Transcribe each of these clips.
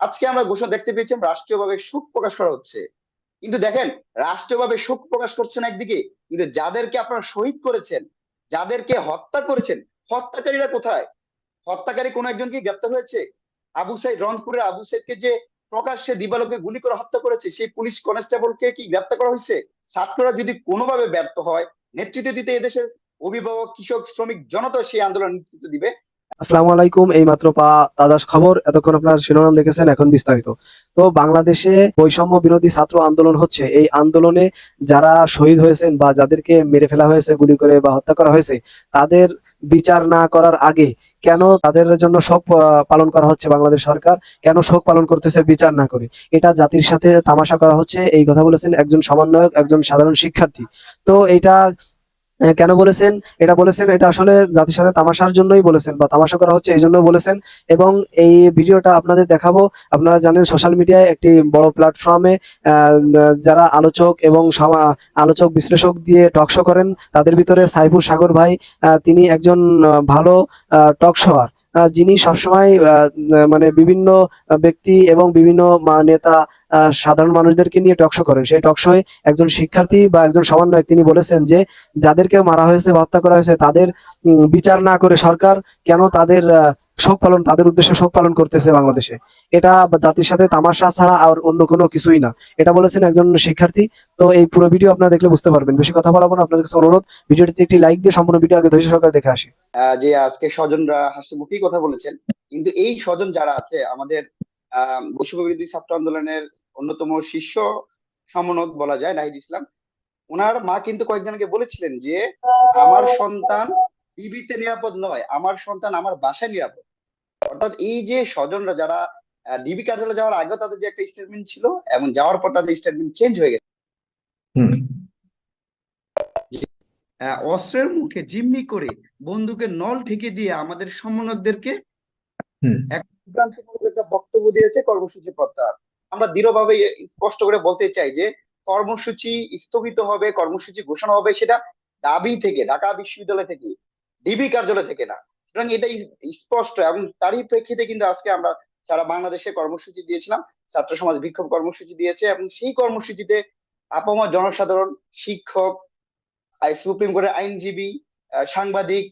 আজকে আমরা ঘোষণা দেখতে পেয়েছি রাষ্ট্রীয়ভাবে শোক প্রকাশ করা হচ্ছে। কিন্তু দেখেন, রাষ্ট্রীয়ভাবে শোক প্রকাশ করছেন একদিকে, কিন্তু যাদেরকে আপনারা শহীদ করেছেন, যাদেরকে হত্যা করেছেন, হত্যাকারীরা কোথায়? হত্যাকারী কোন একজন কি গ্রেপ্তার হয়েছে? আবু সাইদ রংপুরের আবু সাইদকে যে প্রকাশ্যে দিবালোকে গুলি করে হত্যা করেছে, সেই পুলিশ কনস্টেবলকে কি গ্রেপ্তার করা হয়েছে? ছাত্ররা যদি কোনোভাবে ব্যর্থ হয়, নেতৃত্ব দিতে এদেশের অভিভাবক, কৃষক, শ্রমিক, জনতা সেই আন্দোলন নেতৃত্ব দিবে। আসসালামু আলাইকুম এই মাত্র পা তাজা খবর। এতক্ষণ আপনার শিরোনাম দেখেছেন, এখন বিস্তারিত। তো বাংলাদেশে বৈষম্য বিরোধী ছাত্র আন্দোলন হচ্ছে। এই আন্দোলনে যারা শহীদ হয়েছেন বা যাদেরকে মেরে ফেলা হয়েছে, গুলি করে বা হত্যা করা হয়েছে, তাদের বিচার না করার আগে কেন তাদের জন্য শোক পালন করা হচ্ছে বাংলাদেশ সরকার? কেন শোক পালন করতেছে বিচার না করে? এটা জাতির সাথে তামাশা করা হচ্ছে। এই কথা বলেছেন একজন সমন্বয়ক, একজন সাধারণ শিক্ষার্থী। তো এটা কেন বলেছেন? এটা বলেছেন, এটা আসলে জাতির সাথে তামাশার জন্যই বলেছেন বা তামাশা করা হচ্ছে এই জন্য বলেছেন। এবং এই ভিডিওটা আপনাদের দেখাবো। আপনারা জানেন সোশ্যাল মিডিয়ায় একটি বড় প্ল্যাটফর্মে যারা আলোচক এবং আলোচক বিশ্লেষক দিয়ে টকশো করেন, তাদের ভিতরে সাইফুর সাগর ভাই তিনি একজন ভালো টক শোয়ার যিনি সবসময় মানে বিভিন্ন ব্যক্তি এবং বিভিন্ন নেতা সাধারণ মানুষদেরকে নিয়ে টকশো করেন। সেই টকশোয় একজন শিক্ষার্থী বা একজন সমন্বয়ক তিনি বলেছেন যে যাদেরকে মারা হয়েছে বা হত্যা করা হয়েছে, তাদের বিচার না করে সরকার কেন তাদের শোক পালন, তাদের উদ্দেশ্যে শোক পালন করতেছে বাংলাদেশে। এটা জাতির সাথে তামাশা ছাড়া আর অন্য কোনো কিছুই না। এটা বলেছেন একজন শিক্ষার্থী। তো এই পুরো ভিডিও আপনারা দেখলে বুঝতে পারবেন। বেশি কথা বলাবো না, আপনাদের কাছে অনুরোধ, ভিডিওটিতে একটি লাইক দিয়ে সম্পূর্ণ ভিডিও আগে ধৈর্য সহকারে দেখে আসি। যে আজকে স্বজনরা হাসি মুখেই কথা বলেছেন, কিন্তু এই স্বজন যারা আছে, আমাদের বৈষম্য ছাত্র আন্দোলনের অন্যতম শীর্ষ সমন্বয়ক বলা যায়, নাহিদ ইসলাম, ওনার মা কিন্তু কয়েকজনকে বলেছিলেন যে, আমার সন্তান ডিবিতে নিরাপদ নয়, আমার সন্তান আমার বাসায় নিরাপদ। অর্থাৎ এই যে স্বজনরা যারা ডিবি কার্যালয়ে যাওয়ার আগে তাদের যে একটা স্টেটমেন্ট ছিল এবং যাওয়ার পর তাদের স্টেটমেন্ট চেঞ্জ হয়ে গেছে। অস্ত্রের মুখে জিম্মি করে বন্দুকের নল ঠেকে দিয়ে আমাদের একটা বক্তব্য দিয়েছে কর্মসূচি প্রত্যাহার। আমরা দৃঢ়ভাবে স্পষ্ট করে বলতে চাই যে কর্মসূচি স্থগিত হবে কর্মসূচি ঘোষণা হবে সেটা দাবি থেকে ঢাকা বিশ্ববিদ্যালয় থেকে ডিবি কার্যালয় থেকে না। সুতরাং এটা স্পষ্ট এবং তারই প্রেক্ষিতে কিন্তু আজকে আমরা সারা বাংলাদেশে কর্মসূচি দিয়েছিলাম। ছাত্র সমাজ বিক্ষোভ কর্মসূচি দিয়েছে এবং সেই কর্মসূচিতে আপামর জনসাধারণ, শিক্ষক সুপ্রিম কোর্টের আইনজীবী সাংবাদিক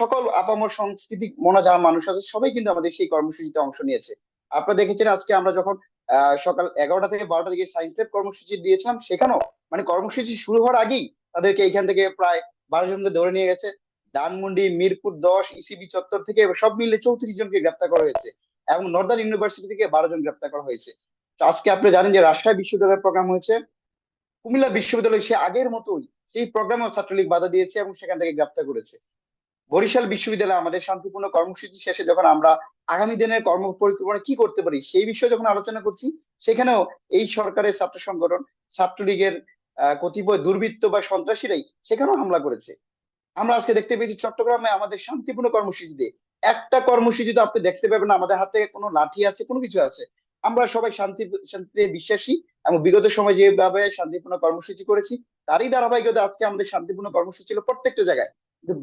সকল আপামর সংস্কৃতি মনা যারা মানুষ আছে, সবাই কিন্তু আমাদের সেই কর্মসূচিতে অংশ নিয়েছে। আপনারা দেখেছেন আজকে আমরা যখন সকাল এগারোটা থেকে বারোটা থেকে সায়েন্স ল্যাব কর্মসূচি দিয়েছিলাম, সেখানেও মানে কর্মসূচি শুরু হওয়ার আগেই তাদেরকে এখান থেকে প্রায় বারো জনকে ধরে নিয়ে গেছে। ধানমন্ডি, মিরপুর দশ ইসিবি চত্বর থেকে সব মিলে চৌত্রিশ জনকে গ্রেপ্তার করা হয়েছে এবং নর্দার্ন ইউনিভার্সিটি থেকে বারো জন গ্রেপ্তার করা হয়েছে। তো আজকে আপনি জানেন যে রাজশাহী বিশ্ববিদ্যালয়ের প্রোগ্রাম হয়েছে। কুমিল্লা বিশ্ববিদ্যালয় সে আগের মতোই সেই প্রোগ্রামেও ছাত্রলীগ বাধা দিয়েছে এবং সেখান থেকে গ্রেপ্তার করেছে। বরিশাল বিশ্ববিদ্যালয়ে আমাদের শান্তিপূর্ণ কর্মসূচি শেষে যখন আমরা আগামী দিনের কর্ম পরিকল্পনা কি করতে পারি সেই বিষয়ে যখন আলোচনা করছি, সেখানেও এই সরকারের ছাত্র সংগঠন, ছাত্রলীগের কতিপয় দুর্বৃত্ত বা সন্ত্রাসীরাই সেখানেও হামলা করেছে। আমরা আজকে দেখতে পেয়েছি চট্টগ্রামে আমাদের শান্তিপূর্ণ কর্মসূচিতে একটা কর্মসূচিতে আপনি দেখতে পাবেন আমাদের হাতে কোনো লাঠি আছে, কোনো কিছু আছে। আমরা সবাই শান্তি, শান্তিতে বিশ্বাসী এবং বিগত সময় যেভাবে শান্তিপূর্ণ কর্মসূচি করেছি, তারই ধারাবাহিকতা আজকে আমাদের শান্তিপূর্ণ কর্মসূচি ছিল প্রত্যেকটা জায়গায়।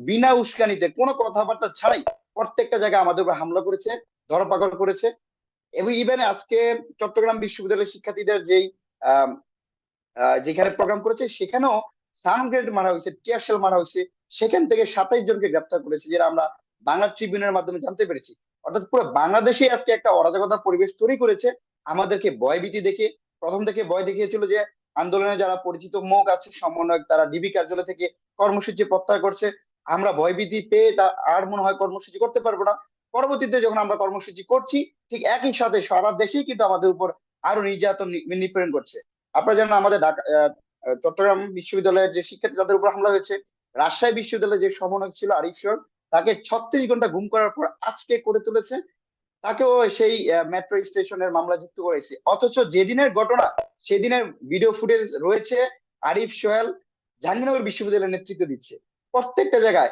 বিনা উস্কানিতে, কোনো কথাবার্তা ছাড়াই প্রত্যেকটা জায়গায় আমাদের উপর হামলা করেছে, ধরপাকড় করেছে। এবং ইভেন আজকে চট্টগ্রাম বিশ্ববিদ্যালয়ের শিক্ষার্থীদের যেই যেখানে প্রোগ্রাম করেছে, সেখানেও সাউন্ড গ্রেড মারা হয়েছে, টিয়ারশেল মারা হয়েছে। সেখান থেকে সাতাইশ জনকে গ্রেপ্তার করেছে, যেটা আমরা বাংলা ট্রিবিউনের মাধ্যমে জানতে পেরেছি। অর্থাৎ পুরো বাংলাদেশে আজকে একটা অরাজকতা পরিবেশ তৈরি করেছে। আমাদেরকে ভয়ভীতি দেখে, প্রথম থেকে ভয় দেখিয়েছিল যে আন্দোলনে যারা পরিচিত মুখ আছে, সমন্বয়ক, তারা ডিবি কার্যালয় থেকে কর্মসূচি প্রত্যাহার করছে। আমরা ভয়ভীতি পেয়ে তা আর মনে হয় কর্মসূচি করতে পারব না। পরবর্তীতে যখন আমরা কর্মসূচি করছি, ঠিক একই সাথে সারা দেশেই কিন্তু আমাদের উপর আরও নির্যাতন নিপীড়ন করছে। আপনারা জানেন আমাদের ঢাকা চট্টগ্রাম বিশ্ববিদ্যালয়ের যে শিক্ষার্থী, তাদের উপর হামলা হয়েছে। রাজশাহী বিশ্ববিদ্যালয়ের যে সমন্বয়ক ছিল আরিফ শর তাকে ছত্রিশ ঘণ্টা গুম করার পর আজকে করে তুলেছে। তাকেও সেই মেট্রো স্টেশনের মামলা যুক্ত করেছে। অথচ যেদিনের ঘটনা, সেদিনের ভিডিও ফুটেজ রয়েছে আরিফ সোহেল জাহাঙ্গীরনগর বিশ্ববিদ্যালয়ের নেতৃত্ব দিচ্ছে। প্রত্যেকটা জায়গায়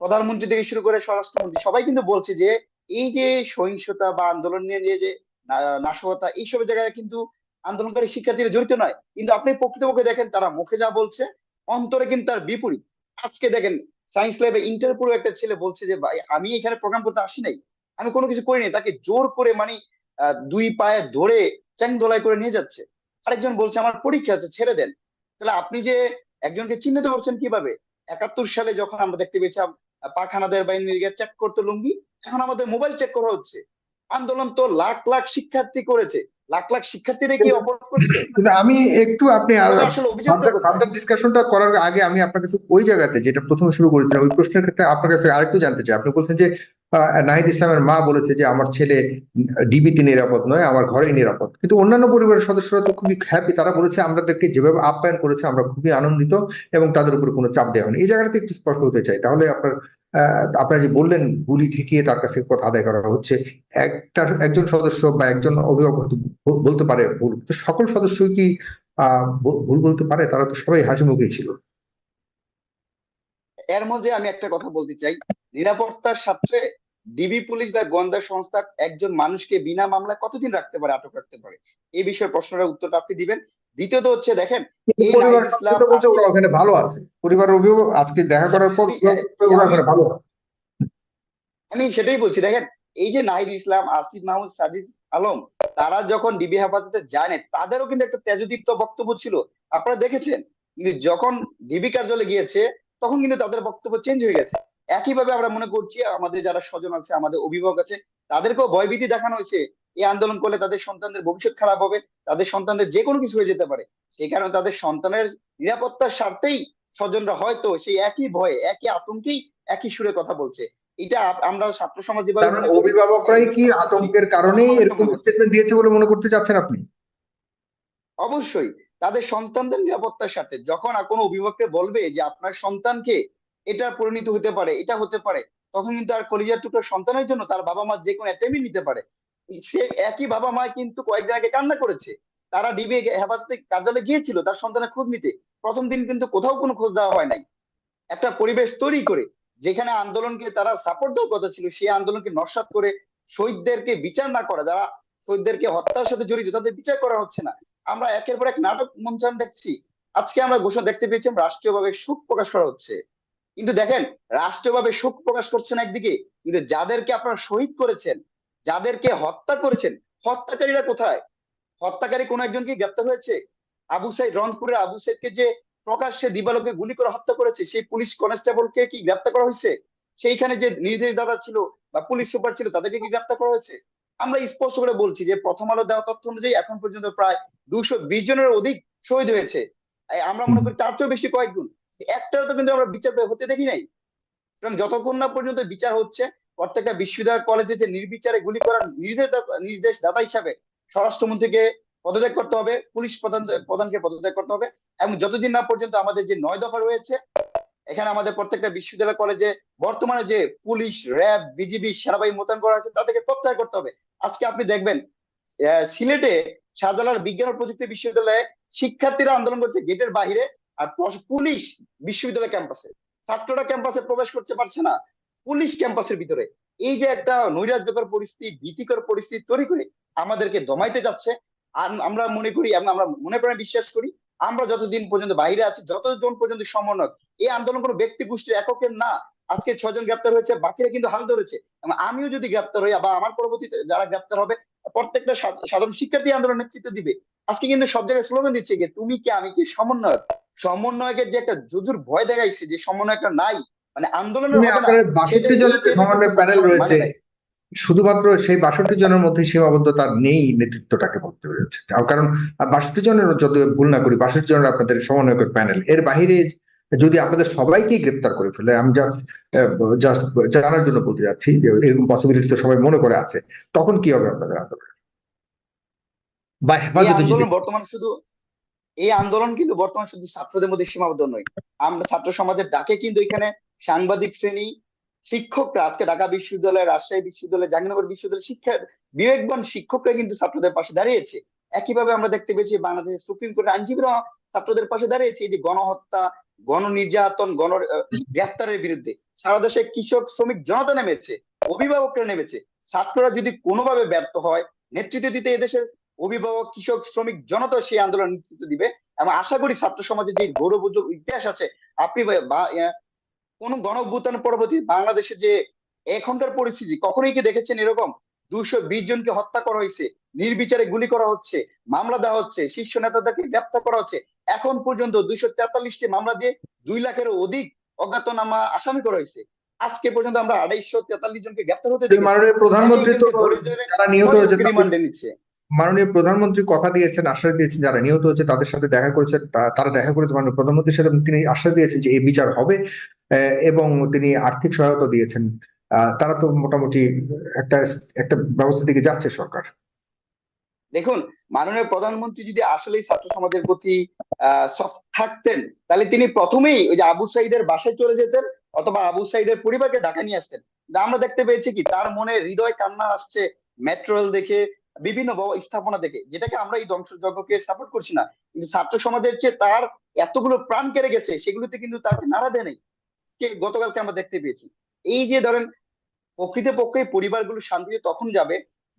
প্রধানমন্ত্রী থেকে শুরু করে স্বরাষ্ট্রমন্ত্রী সবাই কিন্তু বলছে যে, এই যে সহিংসতা বা আন্দোলন নিয়ে যে নাশকতা, এইসব জায়গায় কিন্তু আন্দোলনকারী শিক্ষার্থীরা জড়িত নয়। কিন্তু আপনি প্রকৃতপক্ষে দেখেন, তারা মুখে যা বলছে অন্তরে কিন্তু তার বিপরীত। আজকে দেখেন সায়েন্স ল্যাবে ইন্টারপুরো একটা ছেলে বলছে যে ভাই আমি এখানে প্রোগ্রাম করতে আসি নাই। আমি কোনো কিছু করিনি তাকে জোর করে মানে দুই পায়ে ধরে চ্যাং দোলাই করে নিয়ে যাচ্ছে। আরেকজন বলছে আমার পরীক্ষা আছে ছেড়ে দেন। তাহলে আপনি যে একজনকে চিহ্নিত করছেন কীভাবে? একাত্তর সালে যখন আমরা দেখতে আহ, পাখানাদের বাহিনীর চেক করতে লুঙ্গি এখন আমাদের মোবাইল চেক করা হচ্ছে। আন্দোলন তো লাখ লাখ শিক্ষার্থী করেছে। লাখ লাখ শিক্ষার্থীরা কি অপরাধ করছে? কিন্তু আমি একটু আপনি ডিসকাশনটা করার আগে আমি আপনার কাছে ওই জায়গাতে যেটা প্রথমে শুরু করেছিলাম ওই প্রশ্নের ক্ষেত্রে আপনার কাছে আরেকটু জানতে চাই। আপনি বলছেন যে নাহিদ ইসলামের মা বলেছে যে আমার ছেলে ডিবিতে নিরাপদ নয় আমার ঘরেই নিরাপদ। কিন্তু অন্যান্য পরিবারের সদস্যরা তো খুবই হ্যাপি তারা বলেছে আমাদেরকে যেভাবে আপ্যায়ন করেছে আমরা খুবই আনন্দিত এবং তাদের উপর কোনো চাপ দেওয়া হয়নি। এই জায়গাটাতে একটু স্পষ্ট হতে চাই। তাহলে আপনার আপনারা যে বললেন গুলি ঠেকিয়ে তার কাছে কথা আদায় করা হচ্ছে, একটা একজন সদস্য বা একজন অভিভাবক বলতে পারে ভুল। তো সকল সদস্যই কি ভুল বলতে পারে? তারা তো সবাই হাসি মুখে ছিল। এর মধ্যে আমি একটা কথা বলতে চাই। নিরাপত্তার স্বার্থে ডিবি পুলিশ বা গোয়েন্দা সংস্থা একজন মানুষকে বিনা মামলায় কতদিন রাখতে পারে, আটক রাখতে পারে? এই বিষয়ে প্রশ্নের উত্তরটা আপনি দিবেন। দ্বিতীয়ত হচ্ছে দেখেন পরিবার ওরা ওখানে ভালো আছে। অভিভাবক আজকে দেখা করার পর ওরা ওখানে ভালো আমি সেটাই বলছি দেখেন এই যে নাহিদ ইসলাম আসিফ মাহমুদ সাজিদ আলম তারা যখন ডিবি হেফাজতে যায় না, তাদেরও কিন্তু একটা তেজদীপ্ত বক্তব্য ছিল। আপনারা দেখেছেন কিন্তু যখন ডিবি কার্যালয়ে গিয়েছে তখন কিন্তু তাদের বক্তব্য চেঞ্জ হয়ে গেছে। একইভাবে আমরা মনে করছি আমাদের যারা স্বজন আছে আমাদের অভিভাবক আছে তাদেরকেও ভয়ভীতি দেখানো হয়েছে। এই আন্দোলন করলে তাদের সন্তানদের ভবিষ্যৎ খারাপ হবে তাদের সন্তানদের যে কোনো কিছু হয়ে যেতে পারে। সেই কারণে তাদের সন্তানের নিরাপত্তার স্বার্থেই স্বজনরা হয়তো সেই একই ভয়ে একই আতঙ্কেই একই সুরে কথা বলছে। এটা আমরা ছাত্র সমাজ মানে করি, অভিভাবকরাই কি আতঙ্কের কারণেই এরকম স্টেটমেন্ট দিয়েছে বলে মনে করতে চাচ্ছেন আপনি? অবশ্যই। তাদের সন্তানদের নিরাপত্তার সাথে যখন কোনো অভিভাবককে বলবে যে আপনার সন্তানকে এটা পরিণত হতে পারে এটা হতে পারে তখন কিন্তু আর কলিজার টুকরো সন্তানের জন্য তার বাবা মা যে কোনো অ্যাটেম্পই নিতে পারে। সে একই বাবা মা কিন্তু কয়েকদিন আগে কান্না করেছে। তারা ডিবি হেফাজতে কার্যালয়ে গিয়েছিল তার সন্তানের খোঁজ নিতে। প্রথম দিন কিন্তু কোথাও কোনো খোঁজ দেওয়া হয় নাই। একটা পরিবেশ তৈরি করে যেখানে আন্দোলনকে তারা সাপোর্ট দেওয়ার কথা ছিল, সেই আন্দোলনকে নস্বাত করে শহীদদেরকে বিচার না করা, যারা শহীদদেরকে হত্যার সাথে জড়িত তাদের বিচার করা হচ্ছে না। আমরা একের পর এক নাটক মঞ্চায়ন দেখছি। আজকে আমরা ঘোষণা দেখতে পেয়েছি রাষ্ট্রীয়ভাবে শোক প্রকাশ করা হচ্ছে। কিন্তু দেখেন, রাষ্ট্রীয়ভাবে শোক প্রকাশ করছেন একদিকে, কিন্তু যাদেরকে আপনারা শহীদ করেছেন যাদেরকে হত্যা করেছেন, হত্যাকারীরা কোথায়? হত্যাকারী কোন একজন কি গ্রেপ্তার হয়েছে? আবু সাইদ, রংপুরের আবু সাইদকে যে প্রকাশ্যে দিবালোকে গুলি করে হত্যা করেছে, সেই পুলিশ কনস্টেবলকে কি গ্রেপ্তার করা হয়েছে? সেইখানে যে নির্দেশ দাদা ছিল বা পুলিশ সুপার ছিল, তাদেরকে কি গ্রেপ্তার করা হয়েছে? আমরা স্পষ্ট করে বলছি যে প্রথম আলো দেওয়া তথ্য অনুযায়ী এখন পর্যন্ত প্রায় দুশো বিশ জনের অধিক শহীদ হয়েছে। আমরা মনে করি তার চেয়েও বেশি কয়েক গুণ একটাও তো কিন্তু আমরা বিচার হতে দেখি নাই। কারণ যতক্ষণ না পর্যন্ত বিচার হচ্ছে প্রত্যেকটা বিশ্ববিদ্যালয় কলেজে যে নির্বিচারে গুলি করার নির্দেশ নির্দেশ দাতা হিসাবে স্বরাষ্ট্রমন্ত্রীকে পদত্যাগ করতে হবে, পুলিশ প্রধান, প্রধানকে পদত্যাগ করতে হবে এবং যতদিন না পর্যন্ত আমাদের যে নয় দফা রয়েছে, এখানে আমাদের প্রত্যেকটা বিশ্ববিদ্যালয় কলেজে বর্তমানে যে পুলিশ, র্যাব, বিজিবি, সেনাবাহিনী মোতায়েন করা আছে তাদেরকে প্রত্যাহার করতে হবে। আজকে আপনি দেখবেন সিলেটে শাহজালাল বিজ্ঞান ও প্রযুক্তি বিশ্ববিদ্যালয়ে শিক্ষার্থীরা আন্দোলন করছে গেটের বাইরে আর পুলিশ বিশ্ববিদ্যালয় ক্যাম্পাসে। ছাত্ররা ক্যাম্পাসে প্রবেশ করতে পারছে না। পুলিশ ক্যাম্পাসের ভিতরে। এই যে একটা নৈরাজ্যকর পরিস্থিতি, ভীতিকর পরিস্থিতি তৈরি করে আমাদেরকে দমাইতে যাচ্ছে। আর আমরা মনে করি, আমরা মনে প্রাণে বিশ্বাস করি, আমরা যতদিন পর্যন্ত বাইরে আছি, যতজন পর্যন্ত সমন্বয় এই আন্দোলন কোনো ব্যক্তি গোষ্ঠীর এককের না। আজকে ছয়জন গ্রেপ্তার হয়েছে, বাকিরা কিন্তু হাল ধরেছে। আমিও যদি গ্রেপ্তার হই, বা আমার পরবর্তীতে যারা গ্রেপ্তার হবে, প্রত্যেকটা সাধারণ শিক্ষার্থী আন্দোলন নেতৃত্ব দিবে। আজকে কিন্তু সব জায়গায় স্লোগান দিচ্ছে যে, তুমি কি, আমি কি সমন্বয়ক? সমন্বয়কের যে একটা জুজুর ভয় দেখাইছে যে সমন্বয়কটা নাই। মানে আন্দোলনের মানে বাষট্টি জনের সমন্বয় প্যানেল মানে রয়েছে শুধুমাত্র সেই বাষট্টি জনের মধ্যে সীমাবদ্ধতা নেই নেতৃত্বটাকে বলতে পেরেছে কারণ বাষট্টি জনের যদি ভুল না করি বাষট্টি জনের আপনাদের সমন্বয়কের প্যানেল এর বাহিরে যদি আপনাদের সবাইকেই গ্রেপ্তার করে ফেলে আমি জাস্ট জাস্ট জানার জন্য বলতে যাচ্ছি যে এরকম পসিবিলিটি তো সবাই মনে করে আছে তখন কি হবে আপনাদের আন্দোলন? বা এই আন্দোলন শুধু এই আন্দোলন কিন্তু বর্তমান শুধু ছাত্রদের মধ্যে সীমাবদ্ধ নয়। আমরা ছাত্র সমাজের ডাকে কিন্তু এখানে সাংবাদিক শ্রেণি, শিক্ষকরা, আজকে ঢাকা বিশ্ববিদ্যালয় রাজশাহী বিশ্ববিদ্যালয়, জাহাঙ্গীরনগর বিশ্ববিদ্যালয় শিক্ষা বিবেকবান শিক্ষকরা কিন্তু ছাত্রদের পাশে দাঁড়িয়েছে। একইভাবে আমরা দেখতে পেয়েছি বাংলাদেশের সুপ্রিম কোর্টের আইনজীবীরা ছাত্রদের পাশে দাঁড়িয়েছে, এই যে গণহত্যা গণ নির্যাতন গণ গ্রেফতারের বিরুদ্ধে। সারা দেশে কৃষক, শ্রমিক জনতা নেমেছে, অভিভাবকরা নেমেছে। ছাত্ররা যদি কোনোভাবে ব্যর্থ হয়, নেতৃত্ব দিতে এদেশের অভিভাবক, কৃষক, শ্রমিক জনতা সেই আন্দোলন নেতৃত্ব দিবে। এবং আশা করি ছাত্র সমাজের যে গৌরবোজ্জ্বল ইতিহাস আছে, আপনি কোন গণ অভ্যুত্থান পরবর্তী বাংলাদেশে যে এখনকার পরিস্থিতি কখনোই কি দেখেছেন এরকম? দুশো বিশ জনকে হত্যা করা হয়েছে নির্বিচারে গুলি করা হচ্ছে মামলা দেওয়া হচ্ছে শীর্ষ নেতাদেরকে গ্রেপ্তার করা হচ্ছে। এখন পর্যন্ত দুইশো তেতাল্লিশটি মামলা দিয়ে দুই লাখেরও অধিক অজ্ঞাতনামা আসামি করা হয়েছে। আজকে পর্যন্ত আমরা আড়াইশো তেতাল্লিশ জনকে গ্রেপ্তার হতে মাননীয় প্রধানমন্ত্রী তো যারা নিহত হয়েছে রিমান্ডে নিচ্ছে। মাননীয় প্রধানমন্ত্রী কথা দিয়েছেন আশ্বাস দিয়েছেন যারা নিহত হয়েছে তাদের সাথে দেখা করেছেন তারা দেখা করেছে মাননীয় প্রধানমন্ত্রীর সাথে তিনি আশ্বাস দিয়েছেন যে এই বিচার হবে। এবং তিনি আর্থিক সহায়তা দিয়েছেন। তারা তো মোটামুটি একটা একটা ব্যবস্থা দিকে যাচ্ছে সরকার। দেখুন, মাননীয় প্রধানমন্ত্রী যদি আসলেই ছাত্র সমাজের প্রতি সফট থাকতেন, তাহলে তিনি প্রথমেই ওই যে আবু সাইদের বাসায় চলে যেতেন, অথবা আবু সাইদের পরিবারকে ঢাকা নিয়ে আসতেন। আমরা দেখতে পেয়েছি কি, তার মনে হৃদয় কান্না আসছে মেট্রো রেল দেখে, বিভিন্ন স্থাপনা দেখে, যেটাকে আমরা এই ধ্বংসযজ্ঞকে সাপোর্ট করছি না। কিন্তু ছাত্র সমাজের চেয়ে তার এতগুলো প্রাণ কেড়ে গেছে, সেগুলোতে কিন্তু তাকে নাড়া দেয় নাই। কে গতকালকে আমরা দেখতে পেয়েছি। এই যে ধরেন, প্রকৃতপক্ষে পরিবারগুলো শান্তিতে তখন যাবে,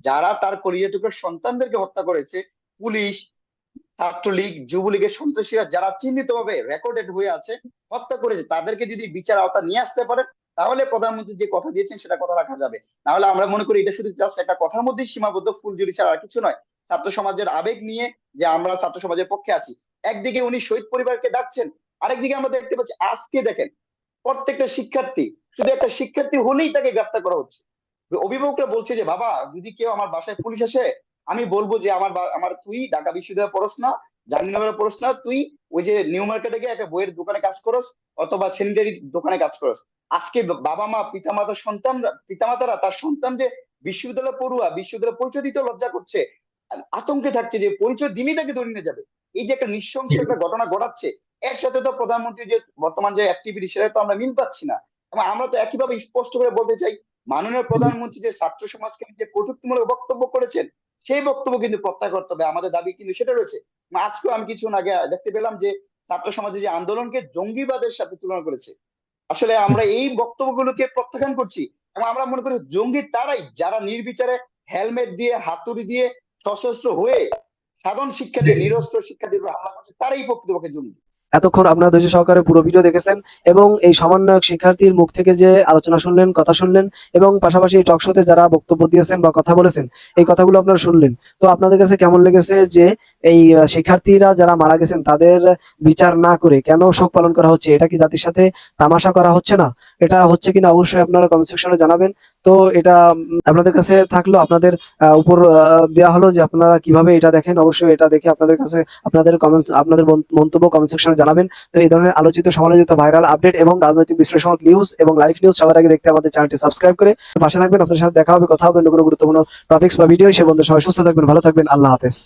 যারা তার কলিজাটুকুর সন্তানদেরকে হত্যা করেছে, পুলিশ, ছাত্রলীগ, যুবলীগের সন্ত্রাসীরা যারা চিহ্নিত ভাবে রেকর্ডেড হয়ে আছে, হত্যা করেছে, তাদেরকে যদি বিচার আওতা নিয়ে আসতে পারে, তাহলে প্রধানমন্ত্রী যে কথা দিয়েছেন সেটা কথা রাখা যাবে। নাহলে আমরা মনে করি এটা শুধু জাস্ট একটা কথার মধ্যেই সীমাবদ্ধ ফুলজুরি ছাড়া কিছু নয়। ছাত্র সমাজের আবেগ নিয়ে যে আমরা ছাত্র সমাজের পক্ষে আছি। একদিকে উনি শহীদ পরিবারকে ডাকছেন, আরেকদিকে আমরা দেখতে পাচ্ছি, আজকে দেখেন প্রত্যেকটা শিক্ষার্থী, শুধু একটা শিক্ষার্থী হলেই তাকে গ্রেপ্তার করা হচ্ছে। অভিভাবকরা বলছে যে, বাবা, যদি কেউ আমার বাসায় পুলিশ আসে, আমি বলব যে আমার আমার তুই ঢাকা বিশ্ববিদ্যালয়ে পড়স না, জাহাঙ্গীরনগরে পড়স না, তুই ওই যে নিউ মার্কেটে গিয়ে একটা বইয়ের দোকানে কাজ করস অথবা স্যানিটারি দোকানে কাজ করস। আজকে বাবা মা পিতা পিতামাতা সন্তান পিতামাতারা, তার সন্তান যে বিশ্ববিদ্যালয় পড়ুয়া, বিশ্ববিদ্যালয় পরিচয় দিতে লজ্জা করছে, আতঙ্কে থাকছে যে পরিচয় দিনই তাকে ধরে নিয়ে যাবে। এই যে একটা নৃশংস একটা ঘটনা ঘটাচ্ছে এর সাথে তো প্রধানমন্ত্রী যে বর্তমান যে অ্যাক্টিভিটি সেটা তো আমরা মিল পাচ্ছি না। এবং আমরা তো একইভাবে স্পষ্ট করে বলতে চাই, মাননীয় প্রধানমন্ত্রী যে ছাত্র সমাজকে যে কটূক্তিমূলক বক্তব্য করেছেন, সেই বক্তব্য কিন্তু প্রত্যাহার করতে হবে। আমাদের দাবি কিন্তু সেটা রয়েছে। আজকেও আমি কিছুক্ষণ আগে দেখতে পেলাম যে ছাত্র সমাজে যে আন্দোলনকে জঙ্গিবাদের সাথে তুলনা করেছে, আসলে আমরা এই বক্তব্যগুলোকে প্রত্যাখ্যান করছি এবং আমরা মনে করি জঙ্গি তারাই যারা নির্বিচারে হেলমেট দিয়ে, হাতুড়ি দিয়ে সশস্ত্র হয়ে সাধারণ শিক্ষার্থী, নিরস্ত্র শিক্ষার্থীর হামলা করছে, তারাই প্রকৃতপক্ষে জঙ্গি। এতক্ষণ আপনারা ধৈর্য সহকারে পুরো ভিডিও দেখেছেন এবং এই সমন্বয়ক শিক্ষার্থীর মুখ থেকে যে আলোচনা শুনলেন, কথা শুনলেন এবং পাশাপাশি এই টক শোতে যারা বক্তব্য দিয়েছেন বা কথা বলেছেন, এই কথাগুলো আপনারা শুনলেন। তো আপনাদের কাছে কেমন লেগেছে যে এই শিক্ষার্থীরা যারা মারা গেছেন তাদের বিচার না করে কেন শোক পালন করা হচ্ছে? এটা কি জাতির সাথে তামাশা করা হচ্ছে না? এটা হচ্ছে কিনা অবশ্যই আপনারা কমেন্ট সেকশনে জানাবেন। তো এটা আপনাদের কাছে থাকল। আপনাদের উপর দেওয়া হলো যে আপনারা কীভাবে এটা দেখেন। অবশ্যই এটা দেখে আপনাদের কাছে, আপনাদের কমেন্টস আপনাদের মন্তব্য কমেন্ট সেকশনে জানাবেন। তো এই ধরনের আলোচিত, সমালোচিত ভাইরাল আপডেট এবং রাজনৈতিক বিশ্লেষণ নিউজ এবং লাইভ নিউজ সবার আগে দেখতে আমাদের চ্যানেলটি সাবস্ক্রাইব করে পাশে থাকবেন। আপনার সাথে দেখা হবে, কথা হবে অন্য কোনো গুরুত্বপূর্ণ টপিক্স বা ভিডিও সে বন্ধু সবাই সুস্থ থাকবেন, ভালো থাকবেন। আল্লাহ হাফেজ।